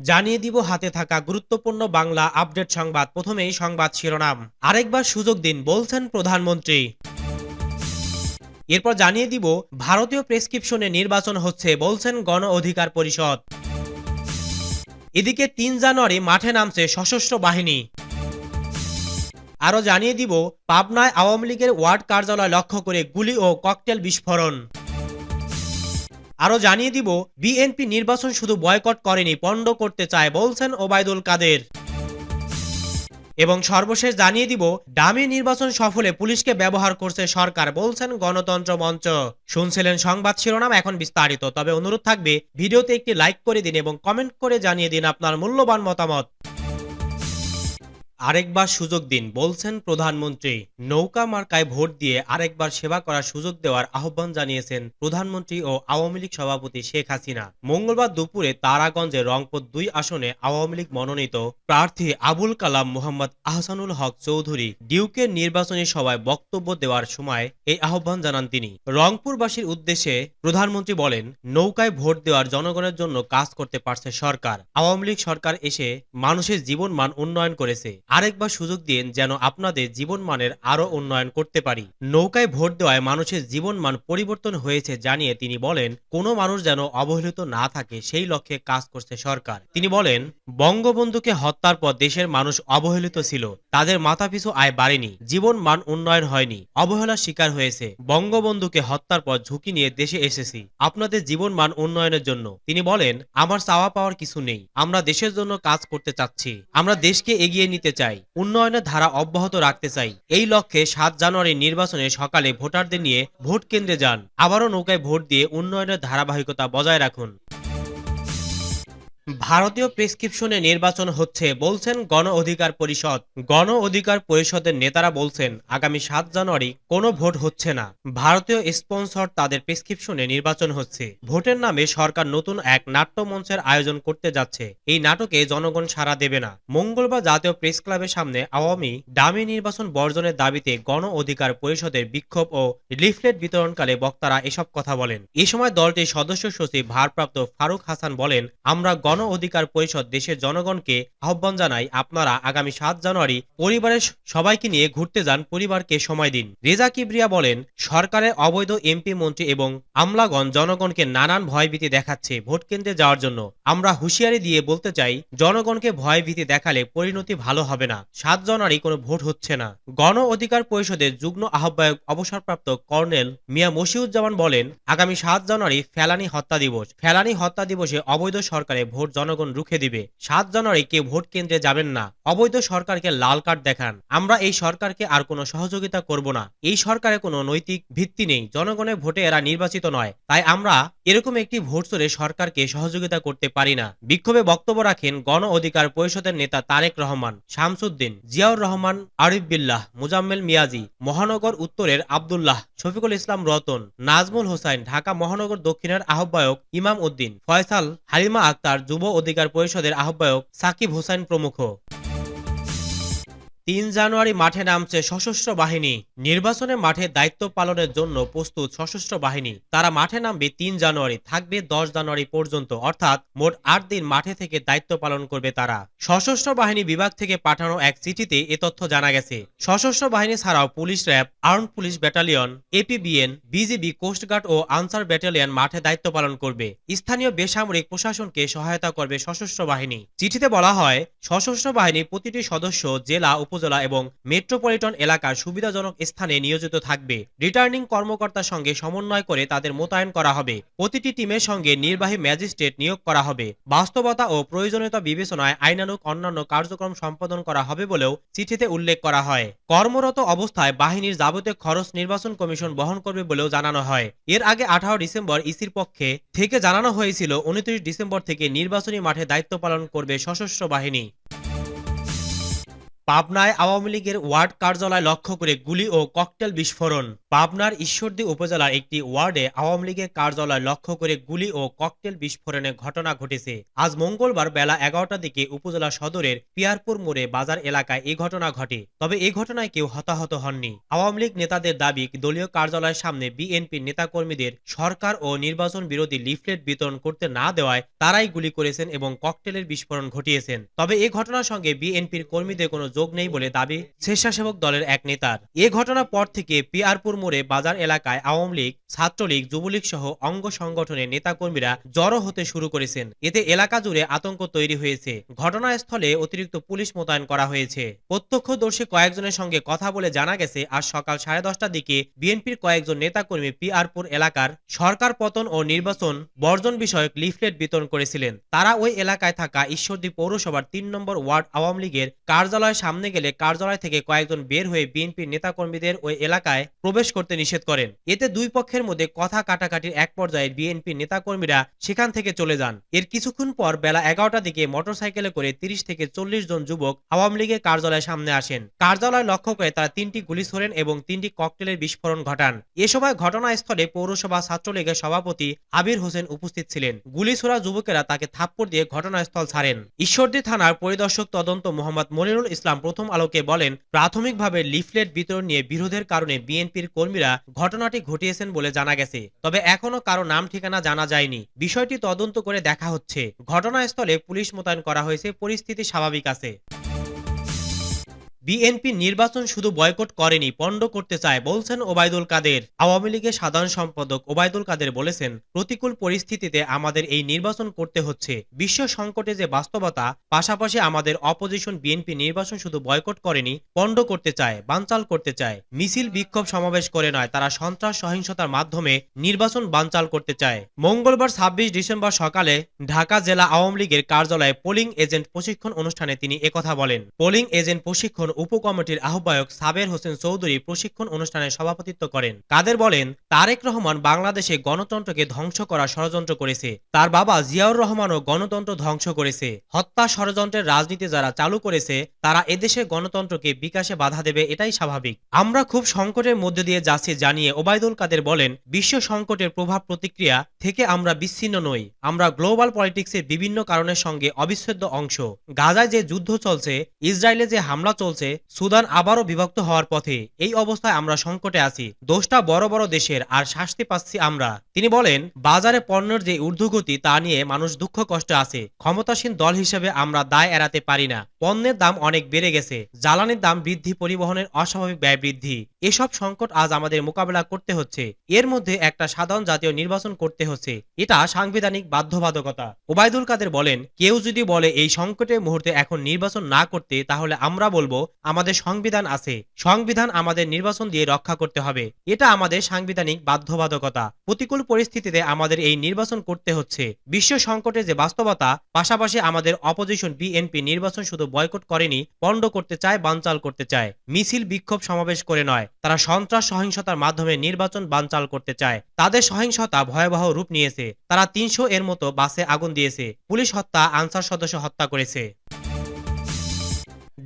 জানিয়ে দিব হাতে থাকা গুরুত্বপূর্ণ বাংলা আপডেট সংবাদ। প্রথমেই সংবাদ শিরোনাম। আরেকবার সুযোগ দিন, বলছেন প্রধানমন্ত্রী। এরপর জানিয়ে দিব, ভারতীয় প্রেসক্রিপশনে নির্বাচন হচ্ছে, বলছেন গণ অধিকার পরিষদ। এদিকে তিন জানুয়ারি মাঠে নামছে সশস্ত্র বাহিনী। আরও জানিয়ে দিব, পাবনায় আওয়ামী লীগের ওয়ার্ড কার্যালয় লক্ষ্য করে গুলি ও ককটেল বিস্ফোরণ। আরও জানিয়ে দিব, বিএনপি নির্বাচন শুধু বয়কট করেনি, পণ্ড করতে চায় বলছেন ওবায়দুল কাদের। এবং সর্বশেষ জানিয়ে দিব, ডামি নির্বাচন সফলে পুলিশকে ব্যবহার করছে সরকার, বলছেন গণতন্ত্র মঞ্চ। শুনছিলেন সংবাদ শিরোনাম এখন বিস্তারিত, তবে অনুরোধ থাকবে, ভিডিওতে একটি লাইক করে দিন এবং কমেন্ট করে জানিয়ে দিন আপনার মূল্যবান মতামত। আরেকবার সুযোগ দিন, বলছেন প্রধানমন্ত্রী। নৌকা মার্কায় ভোট দিয়ে আরেকবার সেবা করার সুযোগ দেওয়ার আহ্বান জানিয়েছেন প্রধানমন্ত্রী ও আওয়ামী লীগ সভাপতি শেখ হাসিনা। মঙ্গলবার দুপুরে তারাগঞ্জে রংপুর দুই আসনে আওয়ামী লীগ মনোনীত প্রার্থী আবুল কালাম মোহাম্মদ আহসানুল হক চৌধুরী ডিউকের নির্বাচনী সভায় বক্তব্য দেওয়ার সময় এই আহ্বান জানান তিনি। রংপুরবাসীর উদ্দেশ্যে প্রধানমন্ত্রী বলেন, নৌকায় ভোট দেওয়ার জনগণের জন্য কাজ করতে পারছে সরকার। আওয়ামী লীগ সরকার এসে মানুষের জীবন মান উন্নয়ন করেছে। আরেকবার সুযোগ দিন যেন আপনাদের জীবন মানের আরও উন্নয়ন করতে পারি। নৌকায় ভোট দেওয়ায় মানুষের জীবন মান পরিবর্তন হয়েছে জানিয়ে তিনি বলেন, কোনো মানুষ যেন অবহেলিত না থাকে, সেই লক্ষ্যে কাজ করছে সরকার। তিনি বলেন, বঙ্গবন্ধুকে হত্যার পর দেশের মানুষ অবহেলিত ছিল। তাদের মাথাপিছু আয় বাড়েনি জীবন মান উন্নয়ন হয়নি, অবহেলার শিকার হয়েছে। বঙ্গবন্ধুকে হত্যার পর ঝুঁকি নিয়ে দেশে এসেছি, আপনাদের জীবন মান উন্নয়নের জন্য। তিনি বলেন, আমার চাওয়া পাওয়ার কিছু নেই, আমরা দেশের জন্য কাজ করতে চাচ্ছি। আমরা দেশকে এগিয়ে নিতে চাই, উন্নয়নের ধারা অব্যাহত রাখতে চাই। এই লক্ষ্যে সাত জানুয়ারি নির্বাচনে সকালে ভোটারদের নিয়ে ভোট কেন্দ্রে যান। আবারও নৌকায় ভোট দিয়ে উন্নয়নের ধারাবাহিকতা বজায় রাখুন। ভারতীয় প্রেসক্রিপশনে নির্বাচন হচ্ছে বলছেন গণ অধিকার পরিষদ। গণ অধিকার পরিষদের নেতারা বলছেন, আগামী সাত জানুয়ারি কোনো ভোট হচ্ছে না। ভারতীয় স্পন্সর তাদের প্রেসক্রিপশনে নির্বাচন হচ্ছে। ভোটের নামে সরকার নতুন এক নাট্যমঞ্চের আয়োজন করতে যাচ্ছে। এই নাটকে জনগণ সাড়া দেবে না। মঙ্গলবার জাতীয় প্রেস ক্লাবের সামনে আওয়ামী ডামি নির্বাচন বর্জনের দাবিতে গণ অধিকার পরিষদের বিক্ষোভ ও লিফলেট বিতরণকালে বক্তারা এসব কথা বলেন। এ সময় দলটির সদস্য সচিব ভারপ্রাপ্ত ফারুক হাসান বলেন, আমরা গণ অধিকার পরিষদ দেশের জনগণকে আহ্বান জানাই আপনারা আগামী সাত জানুয়ারি পরিবারের সবাইকে নিয়ে ঘুরতে যান পরিবারকে সময় দিন। রেজা কিবরিয়া বলেন, সরকারের অবৈধ এমপি মন্ত্রী এবং আমলাগণ জনগণকে নানান ভয়ভীতি দেখাচ্ছে ভোট কেন্দ্রে যাওয়ার জন্য। আমরা হুঁশিয়ারি দিয়ে বলতে চাই, জনগণকে ভয়ভীতি দেখালে পরিণতি ভালো হবে না। সাত জানুয়ারি কোনো ভোট হচ্ছে না। গণ অধিকার পরিষদের যুগ্ম আহ্বায়ক অবসরপ্রাপ্ত কর্নেল মিয়া মশিউজ্জামান বলেন, আগামী সাত জানুয়ারি ফেলানি হত্যা দিবস। ফেলানি হত্যা দিবসে অবৈধ সরকারে ভোট জনগণ রুখে দিবে। সাত জানুয়ারি কেউ ভোট কেন্দ্রে যাবেন না। অবৈধ সরকারকে লাল কার্ড দেখান। আমরা এই সরকারকে আর কোনো সহযোগিতা করব না। এই সরকারে কোনো নৈতিক ভিত্তি নেই। জনগণের ভোটে এরা নির্বাচিত নয়। তাই আমরা এরকম একটি ভোট চলে সরকারকে সহযোগিতা করতে পারি না। বিক্ষোভে বক্তব্য রাখেন গণ অধিকার পরিষদের নেতা তারেক রহমান, শামসুদ্দিন, জিয়াউর রহমান, আরিফ বিল্লাহ, মুজাম্মেল মিয়াজি, মহানগর উত্তরের আবদুল্লাহ, শফিকুল ইসলাম রতন, নাজমুল হোসাইন, ঢাকা মহানগর দক্ষিণের আহ্বায়ক ইমাম উদ্দিন, ফয়সাল, হালিমা আক্তার, যুব অধিকার পরিষদের আহ্বায়ক সাকিব হোসাইন প্রমুখ। তিন জানুয়ারি মাঠে নামছে সশস্ত্র বাহিনী। নির্বাচনে মাঠে দায়িত্ব পালনের জন্য প্রস্তুত সশস্ত্র বাহিনী। তারা মাঠে নামবে তিন জানুয়ারি, থাকবে দশ জানুয়ারি পর্যন্ত, অর্থাৎ মোট আট দিন মাঠে থেকে দায়িত্ব পালন করবে তারা। সশস্ত্র বাহিনী বিভাগ থেকে পাঠানো এক চিঠিতে এ তথ্য জানা গেছে। সশস্ত্র বাহিনী ছাড়াও police RAB arm police battalion, APBN, BGB coastguard ও আনসার ব্যাটালিয়ন মাঠে দায়িত্ব পালন করবে। স্থানীয় বেসামরিক প্রশাসনকে সহায়তা করবে সশস্ত্র বাহিনী। চিঠিতে বলা হয়, সশস্ত্র বাহিনী প্রতিটি সদস্য, জেলা উপজেলা এবং মেট্রোপলিটন এলাকার সুবিধাজনক স্থানে নিয়োজিত থাকবে। রিটার্নিং কর্মকর্তার সঙ্গে সমন্বয় করে তাদের মোতায়েন করা হবে। প্রতিটি টিমের সঙ্গে নির্বাহী ম্যাজিস্ট্রেট নিয়োগ করা হবে। বাস্তবতা ও প্রয়োজনীয়তা বিবেচনায় আইনানুক অন্যান্য কার্যক্রম সম্পাদন করা হবে বলেও চিঠিতে উল্লেখ করা হয়। কর্মরত অবস্থায় বাহিনীর যাবতীয় খরচ নির্বাচন কমিশন বহন করবে বলেও জানানো হয়। এর আগে আঠারো ডিসেম্বর ইসির পক্ষে থেকে জানানো হয়েছিল, উনত্রিশ ডিসেম্বর থেকে নির্বাচনী মাঠে দায়িত্ব পালন করবে সশস্ত্র বাহিনী। পাবনায় আওয়ামী লীগের ওয়ার্ড কার্যালয় লক্ষ্য করে গুলি ও ককটেল বিস্ফোরণ। পাবনার ঈশ্বরদী উপজেলার একটি ওয়ার্ডে আওয়ামী লীগের কার্যালয় লক্ষ্য করে গুলি ও ককটেল বিস্ফোরণের ঘটনা ঘটেছে। আজ মঙ্গলবার বেলা এগারোটার দিকে উপজেলা সদরের পিয়ারপুর মোড়ে বাজার এলাকায় এই ঘটনা ঘটে। তবে এই ঘটনায় কেউ হতাহত হননি। আওয়ামী লীগ নেতাদের দাবি, দলীয় কার্যালয়ের সামনে বিএনপির নেতাকর্মীদের সরকার ও নির্বাচন বিরোধী লিফলেট বিতরণ করতে না দেওয়ায় তারাই গুলি করেছেন এবং ককটেলের বিস্ফোরণ ঘটিয়েছেন। তবে এই ঘটনার সঙ্গে বিএনপির কর্মীদের কোনো যোগ নেই বলে দাবি স্বেচ্ছাসেবক দলের এক নেতার। এ ঘটনার পর থেকে পিয়ারপুর মোড়ে বাজার এলাকায় আওয়ামী লীগ, ছাত্রলীগ, যুবলীগ সহ অঙ্গ সংগঠনের নেতাকর্মীরা জড়ো হতে শুরু করেছেন। এতে এলাকা জুড়ে আতঙ্ক তৈরি হয়েছে। ঘটনাস্থলে অতিরিক্ত পুলিশ মোতায়েন করা হয়েছে। প্রত্যক্ষদর্শী কয়েকজনের সঙ্গে কথা বলে জানা গেছে, আজ সকাল সাড়ে দশটার দিকে বিএনপির কয়েকজন নেতাকর্মী পিয়ারপুর এলাকার সরকার পতন ও নির্বাচন বর্জন বিষয়ক লিফলেট বিতরণ করেছিলেন। তারা ওই এলাকায় থাকা ঈশ্বরদী পৌরসভার তিন নম্বর ওয়ার্ড আওয়ামী লীগের কার্যালয়ের সামনে গেলে কার্যালয় থেকে কয়েকজন বের হয়ে বিএনপির নেতাকর্মীদের ওই এলাকায় প্রবেশ করতে নিষেধ করেন। এতে দুই পক্ষের মধ্যে কথা কাটাকাটির এক পর্যায়ে বিএনপির নেতাকর্মীরা সেখান থেকে চলে যান। এর কিছুক্ষণ পর বেলা এগারোটার দিকে মোটরসাইকেলে করে তিরিশ থেকে চল্লিশ জন যুবক আওয়ামী লীগের কার্যালয়ের সামনে আসেন। কার্যালয় লক্ষ্য করে তারা তিনটি গুলি ছোড়েন এবং তিনটি ককটেলের বিস্ফোরণ ঘটান। এ সময় ঘটনাস্থলে পৌরসভা ছাত্রলীগের সভাপতি আবির হোসেন উপস্থিত ছিলেন। গুলি ছোড়া যুবকেরা তাকে থাপ্পড় দিয়ে ঘটনাস্থল ছাড়েন। ঈশ্বরদী থানার পরিদর্শক তদন্ত মোহাম্মদ মনিরুল ইসলাম প্রথম আলোকে বলেন, প্রাথমিকভাবে লিফলেট বিতরণ নিয়ে বিরোধের কারণে বিএনপির কর্মীরা ঘটনাটি ঘটিয়েছেন বলে জানা গেছে। তবে এখনও কারও নাম ঠিকানা জানা যায়নি। বিষয়টি তদন্ত করে দেখা হচ্ছে। ঘটনাস্থলে পুলিশ মোতায়েন করা হয়েছে। পরিস্থিতি স্বাভাবিক আছে। বিএনপি নির্বাচন শুধু বয়কট করেনি, পণ্ড করতে চায় বলছেন ওবায়দুল কাদের। আওয়ামী লীগের সাধারণ সম্পাদক ওবায়দুল কাদের বলেছেন, প্রতিকূল পরিস্থিতিতে আমাদের এই নির্বাচন করতে হচ্ছে। বিশ্ব সংকটে যে বাস্তবতা, পাশাপাশি আমাদের অপোজিশন বিএনপি নির্বাচন শুধু বয়কট করেনি, পণ্ড করতে চায়, বানচাল করতে চায়। মিছিল, বিক্ষোভ সমাবেশ করে নয়, তারা সন্ত্রাস সহিংসতার মাধ্যমে নির্বাচন বানচাল করতে চায়। মঙ্গলবার ছাব্বিশ ডিসেম্বর সকালে ঢাকা জেলা আওয়ামী লীগের কার্যালয়ে পোলিং এজেন্ট প্রশিক্ষণ অনুষ্ঠানে তিনি একথা বলেন। পোলিং এজেন্ট প্রশিক্ষণ উপকমিটির আহ্বায়ক সাবের হোসেন চৌধুরী প্রশিক্ষণ অনুষ্ঠানে সভাপতিত্ব করেন। কাদের বলেন, তারেক রহমান বাংলাদেশে গণতন্ত্রকে ধ্বংস করার ষড়যন্ত্র করেছে। তার বাবা জিয়াউর রহমানও গণতন্ত্র ধ্বংস করেছে। হত্যা ষড়যন্ত্রের রাজনীতি যারা চালু করেছে, তারা এদেশে গণতন্ত্রকে বিকাশে বাধা দেবে, এটাই স্বাভাবিক। আমরা খুব সংকটের মধ্যে দিয়ে যাচ্ছি জানিয়ে ওবায়দুল কাদের বলেন, বিশ্ব সংকটের প্রভাব প্রতিক্রিয়া থেকে আমরা বিচ্ছিন্ন নই। আমরা গ্লোবাল পলিটিক্সের বিভিন্ন কারণের সঙ্গে অবিচ্ছেদ্য অংশ। গাজায় যে যুদ্ধ চলছে, ইসরায়েলে যে হামলা চলছে সুদান আবারও বিভক্ত হওয়ার পথে। এই অবস্থায় আমরা সংকটে আছি। দোষটা বড় বড় দেশের, আর শাস্তি পাচ্ছি আমরা। তিনি বলেন, বাজারে পণ্যের যে ঊর্ধ্বগতি, তা নিয়ে মানুষ দুঃখ কষ্টে আছে। ক্ষমতাসীন দল হিসেবে আমরা দায় এড়াতে পারি না। পণ্যের দাম অনেক বেড়ে গেছে। জ্বালানির দাম বৃদ্ধি, পরিবহনের অস্বাভাবিক ব্যয় বৃদ্ধি। এসব সংকট আজ আমাদের মোকাবেলা করতে হচ্ছে। এর মধ্যে একটা সাধারণ জাতীয় নির্বাচন করতে হচ্ছে। এটা সাংবিধানিক বাধ্যবাধকতা। ওবায়দুল কাদের বলেন, কেউ যদি বলে এই সংকটের মুহূর্তে এখন নির্বাচন না করতে, তাহলে আমরা বলব আমাদের সংবিধান আছে। সংবিধান আমাদের নির্বাচন দিয়ে রক্ষা করতে হবে। এটা আমাদের সাংবিধানিক বাধ্যবাধকতা। প্রতিকূল পরিস্থিতিতে আমাদের এই নির্বাচন করতে হচ্ছে। বিশ্ব সংকটের যে বাস্তবতা, পাশাপাশি আমাদের অপোজিশন বিএনপি নির্বাচন শুধু বয়কট করেনি, পণ্ড করতে চায়, বানচাল করতে চায়। মিছিল, বিক্ষোভ সমাবেশ করে নয়। তারা সন্ত্রাস, সহিংসতার মাধ্যমে নির্বাচন বানচাল করতে চায়। তাদের সহিংসতা ভয়াবহ রূপ নিয়েছে। তারা তিনশো এর মতো বাসে আগুন দিয়েছে। পুলিশ হত্যা, আনসার সদস্য হত্যা করেছে।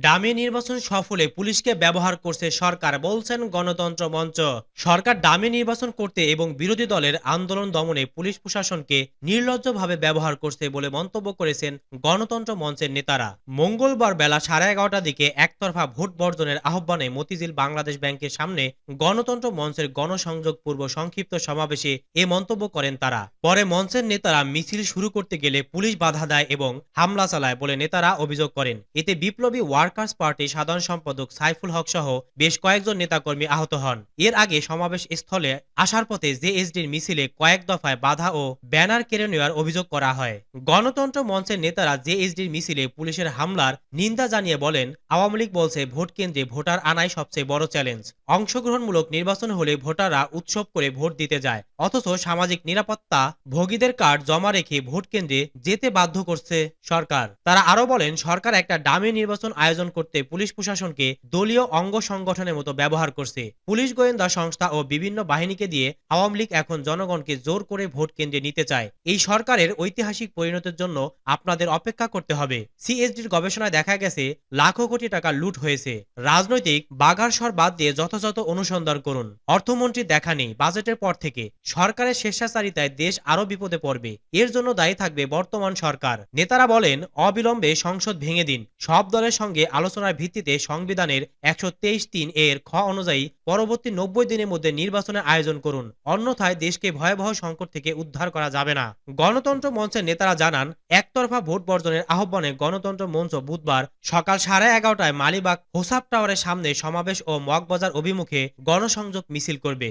ডামি নির্বাচন সফলে পুলিশকে ব্যবহার করছে সরকার, বলছেন গণতন্ত্র মঞ্চ। সরকার ডামি নির্বাচন করতে এবং বিরোধী দলের আন্দোলন দমনে পুলিশ প্রশাসনকে নির্লজ্জভাবে ব্যবহার করছে বলে মন্তব্য করেছেন গণতন্ত্র মঞ্চের নেতারা। মঙ্গলবার বেলা সাড়ে এগারোটার দিকে একতরফা ভোট বর্জনের আহ্বানে মতিঝিল বাংলাদেশ ব্যাংকের সামনে গণতন্ত্র মঞ্চের গণসংযোগ পূর্ব সংক্ষিপ্ত সমাবেশে এ মন্তব্য করেন তারা। পরে মঞ্চের নেতারা মিছিল শুরু করতে গেলে পুলিশ বাধা দেয় এবং হামলা চালায় বলে নেতারা অভিযোগ করেন। এতে বিপ্লবী ওয়ার্কার্স পার্টি সাধারণ সম্পাদক সাইফুল হক সহ বেশ কয়েকজন নেতাকর্মী আহত হন। এর আগে সমাবেশ স্থলে আসার পথে জেএসডির মিছিলে কয়েক দফায় বাধা ও ব্যানার কেড়ে নেওয়ার অভিযোগ করা হয়। গণতন্ত্র মঞ্চের নেতারা জেএসডির মিছিলে পুলিশের হামলার নিন্দা জানিয়ে বলেন, আওয়ামী লীগ বলছে ভোট কেন্দ্রে ভোটার আনাই সবচেয়ে বড় চ্যালেঞ্জ। অংশগ্রহণমূলক নির্বাচন হলে ভোটাররা উৎসব করে ভোট দিতে যায়। অথচ সামাজিক নিরাপত্তা ভোগীদের কার্ড জমা রেখে ভোট কেন্দ্রে যেতে বাধ্য করছে সরকার। তারা আরও বলেন, সরকার একটা ডামি নির্বাচন আয়োজন করতে পুলিশ প্রশাসনকে দলীয় অঙ্গ সংগঠনের মতো ব্যবহার করছে। পুলিশ, গোয়েন্দা সংস্থা ও বিভিন্ন বাহিনীকে দিয়ে আওয়ামী লীগ এখন জনগণকে জোর করে ভোট কেন্দ্রে নিতে চায়। এই সরকারের ঐতিহাসিক পরিণতির জন্য আপনাদের অপেক্ষা করতে হবে। সিএসডির গবেষণায় দেখা গেছে, লাখো কোটি টাকা লুট হয়েছে। রাজনৈতিক বাগারসর বাদ দিয়ে যথাযথ অনুসন্ধান করুন। অর্থমন্ত্রী দেখা নেই, বাজেটের পর থেকে। সরকারের স্বেচ্ছাচারিতায় দেশ আরও বিপদে পড়বে। এর জন্য দায়ী থাকবে বর্তমান সরকার। নেতারা বলেন, অবিলম্বে সংসদ ভেঙে দিন। সব দলের সঙ্গে আলোচনার ভিত্তিতে সংবিধানের একশো তিন এর খ অনুযায়ী পরবর্তী নব্বই দিনের মধ্যে নির্বাচনের আয়োজন করুন। অন্যথায় দেশকে ভয়াবহ সংকট থেকে উদ্ধার করা যাবে না। গণতন্ত্র মঞ্চের নেতারা জানান, একতরফা ভোট বর্জনের আহ্বানে গণতন্ত্র মঞ্চ বুধবার সকাল সাড়ে এগারোটায় মালিবাগ হোসাব টাওয়ারের সামনে সমাবেশ ও মগবাজার অভিমুখে গণসংযোগ মিছিল করবে।